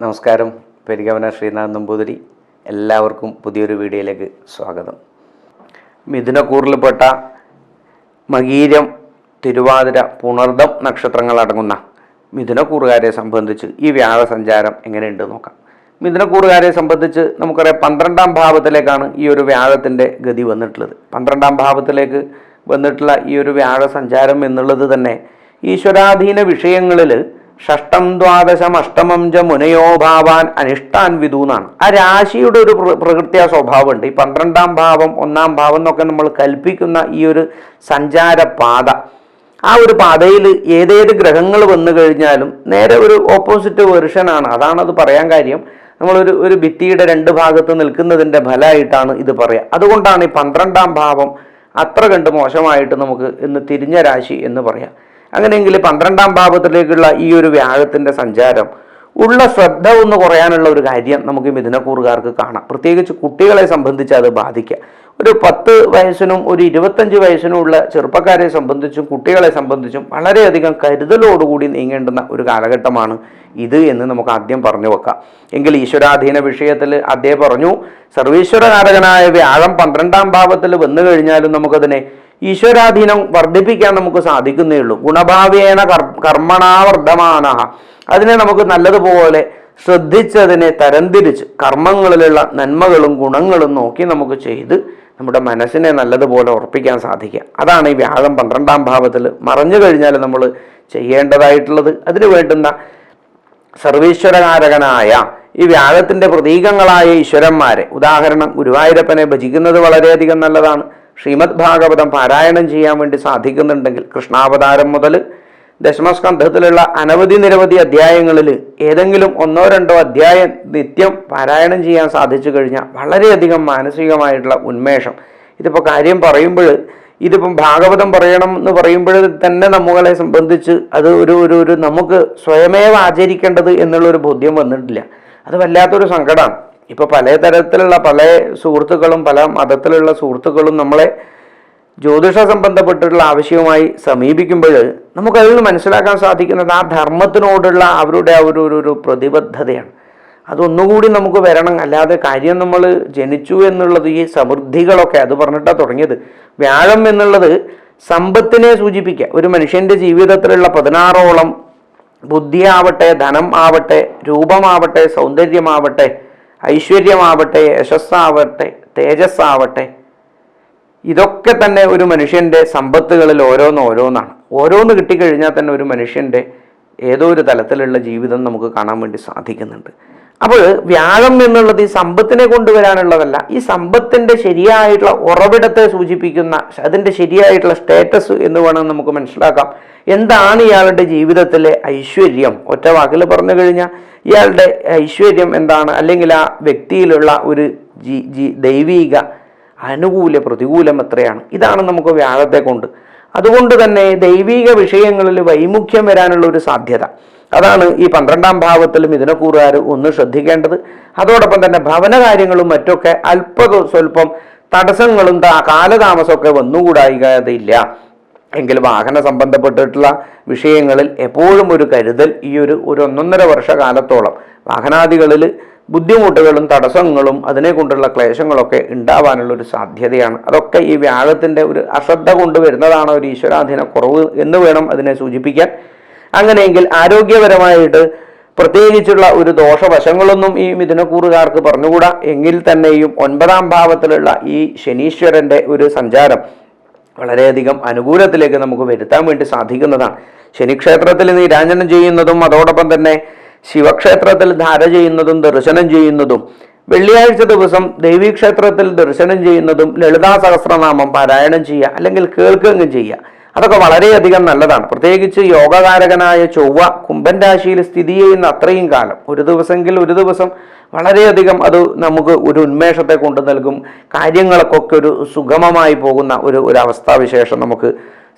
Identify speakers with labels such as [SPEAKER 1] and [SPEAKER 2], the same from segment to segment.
[SPEAKER 1] നമസ്കാരം. പെരികവന ശ്രീനാഥ് നമ്പൂതിരി. എല്ലാവർക്കും പുതിയൊരു വീഡിയോയിലേക്ക് സ്വാഗതം. മിഥുനക്കൂറിൽപ്പെട്ട മകീരം തിരുവാതിര പുണർദം നക്ഷത്രങ്ങൾ അടങ്ങുന്ന മിഥുനക്കൂറുകാരെ സംബന്ധിച്ച് ഈ വ്യാഴസഞ്ചാരം എങ്ങനെയുണ്ട് നോക്കാം. മിഥുനക്കൂറുകാരെ സംബന്ധിച്ച് നമുക്കറിയാം പന്ത്രണ്ടാം ഭാവത്തിലേക്കാണ് ഈ ഒരു വ്യാഴത്തിന്റെ ഗതി വന്നിട്ടുള്ളത്. പന്ത്രണ്ടാം ഭാവത്തിലേക്ക് വന്നിട്ടുള്ള ഈ ഒരു വ്യാഴസഞ്ചാരം എന്നുള്ളത് തന്നെ ഈശ്വരാധീന വിഷയങ്ങളിൽ ഷഷ്ടം ദ്വാദശം അഷ്ടമം ച മുനയോ ഭാവാൻ അനിഷ്ടാൻ വിധു എന്നാണ്. ആ രാശിയുടെ ഒരു പ്ര- പ്രകൃത്യ സ്വഭാവമുണ്ട്. ഈ പന്ത്രണ്ടാം ഭാവം ഒന്നാം ഭാവം എന്നൊക്കെ നമ്മൾ കൽപ്പിക്കുന്ന ഈ ഒരു സഞ്ചാര പാത ആ ഒരു പാതയിൽ ഏതേത് ഗ്രഹങ്ങൾ വന്നു കഴിഞ്ഞാലും നേരെ ഒരു ഓപ്പോസിറ്റ് വെർഷനാണ് അതാണ് അത് പറയാൻ കാര്യം. നമ്മളൊരു ഒരു ഭിത്തിയുടെ രണ്ട് ഭാഗത്ത് നിൽക്കുന്നതിന്റെ ഫലമായിട്ടാണ് ഇത് പറയുക അതുകൊണ്ടാണ് ഈ പന്ത്രണ്ടാം ഭാവം അത്ര കണ്ട് മോശമായിട്ട് നമുക്ക് ഇന്ന് തിരിഞ്ഞ രാശി എന്ന് പറയാം. അങ്ങനെയെങ്കിൽ പന്ത്രണ്ടാം ഭാവത്തിലേക്കുള്ള ഈ ഒരു വ്യാഴത്തിന്റെ സഞ്ചാരം ഉള്ള ശ്രദ്ധ ഒന്ന് കുറയാനുള്ള ഒരു കാര്യം നമുക്ക് മിഥുനക്കൂറുകാർക്ക് കാണാം. പ്രത്യേകിച്ച് കുട്ടികളെ സംബന്ധിച്ച് അത് ബാധിക്കുക. ഒരു പത്ത് വയസ്സിനും ഒരു ഇരുപത്തഞ്ച് വയസ്സിനും ഉള്ള ചെറുപ്പക്കാരെ സംബന്ധിച്ചും കുട്ടികളെ സംബന്ധിച്ചും വളരെയധികം കരുതലോടുകൂടി നീങ്ങേണ്ടുന്ന ഒരു കാലഘട്ടമാണ് ഇത് എന്ന് നമുക്ക് ആദ്യം പറഞ്ഞു വെക്കാം. എങ്കിൽ ഈശ്വരാധീന വിഷയത്തിൽ അദ്ദേഹം പറഞ്ഞു സർവീശ്വരകാരകനായ വ്യാഴം പന്ത്രണ്ടാം ഭാവത്തിൽ വന്നു കഴിഞ്ഞാലും നമുക്കതിനെ ഈശ്വരാധീനം വർദ്ധിപ്പിക്കാൻ നമുക്ക് സാധിക്കുന്നേ ഉള്ളൂ ഗുണഭാവേന കർ കർമ്മണാവർദ്ധമാന. അതിനെ നമുക്ക് നല്ലതുപോലെ ശ്രദ്ധിച്ചതിനെ തരംതിരിച്ച് കർമ്മങ്ങളിലുള്ള നന്മകളും ഗുണങ്ങളും നോക്കി നമുക്ക് ചെയ്ത് നമ്മുടെ മനസ്സിനെ നല്ലതുപോലെ ഉറപ്പിക്കാൻ സാധിക്കുക. അതാണ് ഈ വ്യാഴം പന്ത്രണ്ടാം ഭാവത്തിൽ മറഞ്ഞു കഴിഞ്ഞാൽ നമ്മൾ ചെയ്യേണ്ടതായിട്ടുള്ളത്. അതിന് വേണ്ടുന്ന സർവീശ്വരകാരകനായ ഈ വ്യാഴത്തിന്റെ പ്രതീകങ്ങളായ ഈശ്വരന്മാരെ ഉദാഹരണം ഗുരുവായൂരപ്പനെ ഭജിക്കുന്നത് വളരെയധികം നല്ലതാണ്. ശ്രീമദ് ഭാഗവതം പാരായണം ചെയ്യാൻ വേണ്ടി സാധിക്കുന്നുണ്ടെങ്കിൽ കൃഷ്ണാവതാരം മുതൽ ദശമസ്കന്ധത്തിലുള്ള അനവധി നിരവധി അധ്യായങ്ങളിൽ ഏതെങ്കിലും ഒന്നോ രണ്ടോ അധ്യായം നിത്യം പാരായണം ചെയ്യാൻ സാധിച്ചു കഴിഞ്ഞാൽ വളരെയധികം മാനസികമായിട്ടുള്ള ഉന്മേഷം. ഇതിപ്പോൾ കാര്യം പറയുമ്പോൾ ഇതിപ്പം ഭാഗവതം പറയണം എന്ന് പറയുമ്പോൾ തന്നെ നമ്മളെ സംബന്ധിച്ച് അത് ഒരു ഒരു ഒരു നമുക്ക് സ്വയമേവ ആചരിക്കേണ്ടത് എന്നുള്ളൊരു ബോധ്യം വന്നിട്ടില്ല. അത് വല്ലാത്തൊരു സങ്കടമാണ് ഇപ്പോൾ പല തരത്തിലുള്ള പല സുഹൃത്തുക്കളും പല മതത്തിലുള്ള സുഹൃത്തുക്കളും നമ്മളെ ജ്യോതിഷ സംബന്ധപ്പെട്ടിട്ടുള്ള ആവശ്യവുമായി സമീപിക്കുമ്പോൾ നമുക്കതിൽ നിന്ന് മനസ്സിലാക്കാൻ സാധിക്കുന്നത് ആ ധർമ്മത്തിനോടുള്ള അവരുടെ ഒരു ഒരു പ്രതിബദ്ധതയാണ്. അതൊന്നുകൂടി നമുക്ക് വരണം. അല്ലാതെ കാര്യം നമ്മൾ ജനിച്ചു എന്നുള്ളത് ഈ സമൃദ്ധികളൊക്കെ അത് പറഞ്ഞിട്ടാണ് തുടങ്ങിയത്. വ്യാഴം എന്നുള്ളത് സമ്പത്തിനെ സൂചിപ്പിക്കുക. ഒരു മനുഷ്യന്റെ ജീവിതത്തിലുള്ള പതിനാറോളം ബുദ്ധിയാവട്ടെ ധനം ആവട്ടെ രൂപമാവട്ടെ സൗന്ദര്യമാവട്ടെ ഐശ്വര്യമാവട്ടെ യശസ്സാവട്ടെ തേജസ്സാവട്ടെ. ഇതൊക്കെ തന്നെ ഒരു മനുഷ്യന്റെ സമ്പത്തുകളിൽ ഓരോന്ന് ഓരോന്നാണ്. ഓരോന്ന് കിട്ടിക്കഴിഞ്ഞാൽ തന്നെ ഒരു മനുഷ്യന്റെ ഏതോ ഒരു തലത്തിലുള്ള ജീവിതം നമുക്ക് കാണാൻ വേണ്ടി സാധിക്കുന്നുണ്ട്. അപ്പോൾ വ്യാഴം എന്നുള്ളത് ഈ സമ്പത്തിനെ കൊണ്ടുവരാനുള്ളതല്ല. ഈ സമ്പത്തിന്റെ ശരിയായിട്ടുള്ള ഉറവിടത്തെ സൂചിപ്പിക്കുന്ന അതിന്റെ ശരിയായിട്ടുള്ള സ്റ്റേറ്റസ് എന്ന് വേണം നമുക്ക് മനസ്സിലാക്കാം. എന്താണ് ഇയാളുടെ ജീവിതത്തിലെ ഐശ്വര്യം? ഒറ്റ വാക്കിൽ പറഞ്ഞു കഴിഞ്ഞാൽ ഇയാളുടെ ഐശ്വര്യം എന്താണ്? അല്ലെങ്കിൽ ആ വ്യക്തിയിലുള്ള ഒരു ജി ദൈവീക അനുകൂല പ്രതികൂലം എത്രയാണ്? ഇതാണ് നമുക്ക് വ്യാഴത്തെ കൊണ്ട് അതുകൊണ്ട് തന്നെ ദൈവിക വിഷയങ്ങളിൽ വൈമുഖ്യം വരാനുള്ള ഒരു സാധ്യത. അതാണ് ഈ പന്ത്രണ്ടാം ഭാവത്തിലും ഇതിനെ കൂറുകാർ ഒന്ന് ശ്രദ്ധിക്കേണ്ടത്. അതോടൊപ്പം തന്നെ ഭവന കാര്യങ്ങളും മറ്റൊക്കെ അല്പ സ്വല്പം തടസ്സങ്ങളും കാലതാമസമൊക്കെ വന്നുകൂടായികയില്ല എങ്കിൽ വാഹന സംബന്ധപ്പെട്ടിട്ടുള്ള വിഷയങ്ങളിൽ എപ്പോഴും ഒരു കരുതൽ ഈ ഒരു ഒരു ഒന്നൊന്നര വർഷകാലത്തോളം. വാഹനാദികളിൽ ബുദ്ധിമുട്ടുകളും തടസ്സങ്ങളും അതിനെ കൊണ്ടുള്ള ക്ലേശങ്ങളൊക്കെ ഉണ്ടാവാനുള്ള ഒരു സാധ്യതയാണ്. അതൊക്കെ ഈ വ്യാഴത്തിന്റെ ഒരു അശ്രദ്ധ കൊണ്ട് വരുന്നതാണ് ഒരു ഈശ്വരാധീന കുറവ് എന്ന് വേണം അതിനെ സൂചിപ്പിക്കാൻ. അങ്ങനെയെങ്കിൽ ആരോഗ്യപരമായിട്ട് പ്രത്യേകിച്ചുള്ള ഒരു ദോഷവശങ്ങളൊന്നും ഈ മിഥുനക്കൂറുകാർക്ക് പറഞ്ഞുകൂടാ. എങ്കിൽ തന്നെയും ഒൻപതാം ഭാവത്തിലുള്ള ഈ ശനീശ്വരന്റെ ഒരു സഞ്ചാരം വളരെയധികം അനുകൂലത്തിലേക്ക് നമുക്ക് വരുത്താൻ വേണ്ടി സാധിക്കുന്നതാണ്. ശനിക്ഷേത്രത്തിൽ നീരാഞ്ജനം ചെയ്യുന്നതും അതോടൊപ്പം തന്നെ ശിവക്ഷേത്രത്തിൽ ധാര ചെയ്യുന്നതും ദർശനം ചെയ്യുന്നതും വെള്ളിയാഴ്ച ദിവസം ദേവീക്ഷേത്രത്തിൽ ദർശനം ചെയ്യുന്നതും ലളിതാ സഹസ്രനാമം പാരായണം ചെയ്യുക അല്ലെങ്കിൽ കേൾക്കുകയും ചെയ്യുക. അതൊക്കെ വളരെയധികം നല്ലതാണ്. പ്രത്യേകിച്ച് യോഗകാരകനായ ചൊവ്വ കുംഭൻ രാശിയിൽ സ്ഥിതി ചെയ്യുന്ന അത്രയും കാലം. ഒരു ദിവസമെങ്കിൽ ഒരു ദിവസം വളരെയധികം അത് നമുക്ക് ഒരു ഉന്മേഷത്തെ കൊണ്ടു നൽകും. കാര്യങ്ങൾക്കൊക്കെ ഒരു സുഗമമായി പോകുന്ന ഒരു ഒരു അവസ്ഥാവിശേഷം നമുക്ക്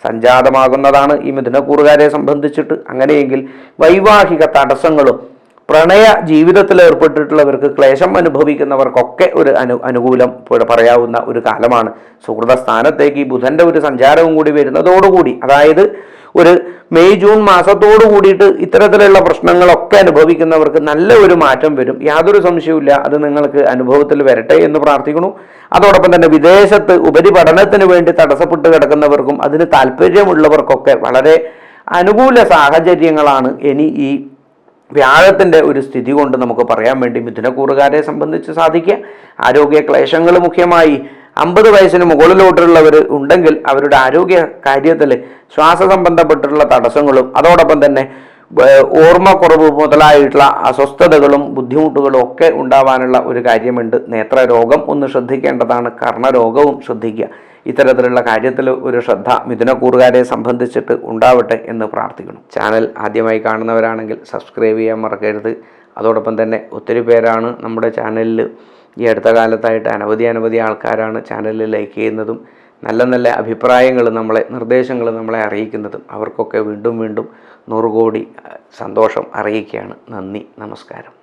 [SPEAKER 1] സംജാതമാകുന്നതാണ് ഈ മിഥുനക്കൂറുകാരെ സംബന്ധിച്ചിട്ട്. അങ്ങനെയെങ്കിൽ വൈവാഹിക തടസ്സങ്ങളും പ്രണയ ജീവിതത്തിൽ ഏർപ്പെട്ടിട്ടുള്ളവർക്ക് ക്ലേശം അനുഭവിക്കുന്നവർക്കൊക്കെ ഒരു അനു അനുകൂലം പറയാവുന്ന ഒരു കാലമാണ്. സുഹൃത സ്ഥാനത്തേക്ക് ഈ ബുധന്റെ ഒരു സഞ്ചാരവും കൂടി വരുന്നതോടുകൂടി അതായത് ഒരു മെയ് ജൂൺ മാസത്തോടു കൂടിയിട്ട് ഇത്തരത്തിലുള്ള പ്രശ്നങ്ങളൊക്കെ അനുഭവിക്കുന്നവർക്ക് നല്ല ഒരു മാറ്റം വരും. യാതൊരു സംശയവുമില്ല അത് നിങ്ങൾക്ക് അനുഭവത്തിൽ വരട്ടെ എന്ന് പ്രാർത്ഥിക്കുന്നു. അതോടൊപ്പം തന്നെ വിദേശത്ത് ഉപരിപഠനത്തിന് വേണ്ടി തടസ്സപ്പെട്ട് കിടക്കുന്നവർക്കും അതിന് താല്പര്യമുള്ളവർക്കൊക്കെ വളരെ അനുകൂല സാഹചര്യങ്ങളാണ് ഇനി ഈ വ്യാഴത്തിന്റെ ഒരു സ്ഥിതി കൊണ്ട് നമുക്ക് പറയാൻ വേണ്ടി മിഥുനക്കൂറുകാരെ സംബന്ധിച്ച് സാധിക്കുക. ആരോഗ്യ ക്ലേശങ്ങൾ മുഖ്യമായി അമ്പത് വയസ്സിന് മുകളിലോട്ടുള്ളവർ ഉണ്ടെങ്കിൽ അവരുടെ ആരോഗ്യ കാര്യത്തിൽ ശ്വാസ സംബന്ധപ്പെട്ടിട്ടുള്ള തടസ്സങ്ങളും അതോടൊപ്പം തന്നെ ഓർമ്മക്കുറവ് മുതലായിട്ടുള്ള അസ്വസ്ഥതകളും ബുദ്ധിമുട്ടുകളും ഒക്കെ ഉണ്ടാവാനുള്ള ഒരു കാര്യമുണ്ട്. നേത്രരോഗം ഒന്ന് ശ്രദ്ധിക്കേണ്ടതാണ്. കർണരോഗവും ശ്രദ്ധിക്കുക. ഇത്തരത്തിലുള്ള കാര്യത്തിൽ ഒരു ശ്രദ്ധ മിഥുനക്കൂറുകാരെ സംബന്ധിച്ചിട്ട് ഉണ്ടാവട്ടെ എന്ന് പ്രാർത്ഥിക്കണം ചാനൽ ആദ്യമായി കാണുന്നവരാണെങ്കിൽ സബ്സ്ക്രൈബ് ചെയ്യാൻ മറക്കരുത്. അതോടൊപ്പം തന്നെ ഒത്തിരി പേരാണ് നമ്മുടെ ചാനലിൽ ഈ അടുത്ത കാലത്തായിട്ട് അനവധി അനവധി ആൾക്കാരാണ് ചാനലിൽ ലൈക്ക് ചെയ്യുന്നതും നല്ല നല്ല അഭിപ്രായങ്ങൾ നമ്മളെ നിർദ്ദേശങ്ങൾ നമ്മളെ അറിയിക്കുന്നതും അവർക്കൊക്കെ വീണ്ടും വീണ്ടും നൂറ് കോടി സന്തോഷം അറിയിക്കുകയാണ്. നന്ദി നമസ്കാരം.